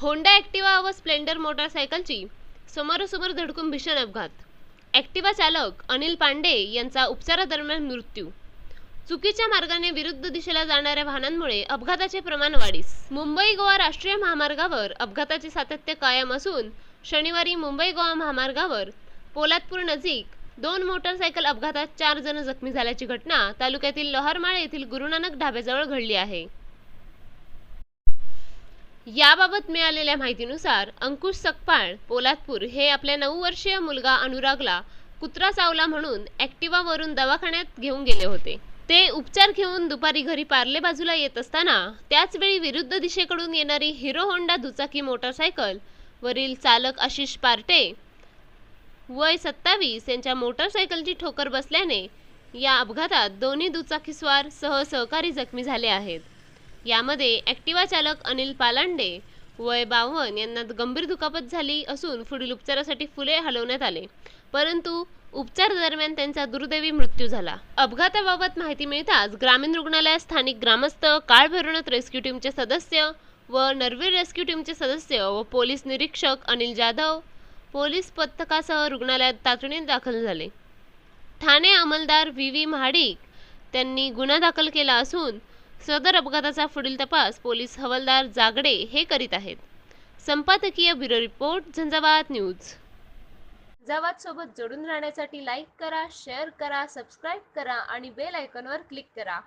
Honda Activa व Splendor मोटारसायकलची समोरासमोर धडकून भीषण अपघात. ॲक्टिवा चालक अनिल पांडे यांचा उपचारादरम्यान मृत्यू. चुकीच्या मार्गाने विरुद्ध दिशेला जाणाऱ्या वाहनांमुळे अपघाताचे प्रमाण वाढीस. मुंबई गोवा राष्ट्रीय महामार्गावर अपघाताचे सातत्य कायम असून शनिवारी मुंबई गोवा महामार्गावर पोलादपूर नजीक दोन मोटारसायकल अपघातात चार जण जखमी झाल्याची घटना तालुक्यातील लोहारमाळ येथील गुरुनानक ढाब्याजवळ घडली आहे. याबाबत मिळालेल्या माहितीनुसार अंकुश सकपाळ पोलादपूर हे आपल्या नऊ वर्षीय मुलगा अनुरागला कुत्रा चावला म्हणून ॲक्टिवावरून दवाखान्यात घेऊन गेले होते. ते उपचार घेऊन दुपारी घरी पार्ले बाजूला येत असताना त्याचवेळी विरुद्ध दिशेकडून येणारी हिरो होंडा दुचाकी मोटारसायकल वरील चालक आशिष पार्टे वय सत्तावीस यांच्या मोटारसायकलची ठोकर बसल्याने या अपघातात दोन्ही दुचाकीस्वार सह सहकारी जखमी झाले आहेत. यामध्ये ॲक्टिवा चालक अनिल पालांडे वय बावन्न यांना गंभीर दुखापत झाली असून पुढील उपचारासाठी फुले हलवण्यात आले. परंतु उपचार दरम्यान त्यांचा दुर्दैवी मृत्यू झाला. अपघाताबाबत माहिती मिळताच ग्रामीण रुग्णालयात स्थानिक ग्रामस्थ काळ रेस्क्यू टीमचे सदस्य व नरवीर रेस्क्यू टीमचे सदस्य व पोलीस निरीक्षक अनिल जाधव पोलीस पथकासह रुग्णालयात तातडीने दाखल झाले. ठाणे अंमलदार व्ही व्ही महाडिक त्यांनी गुन्हा दाखल केला असून सदर अपघाताचा पुढील तपास पोलीस हवालदार जागडे हे करीत आहेत. संपादकीय bureau report Zanzavat news. Zanzavat सोबत जोडून राहण्यासाठी लाईक करा शेअर करा सबस्क्राईब करा आणि बेल आयकॉनवर क्लिक करा.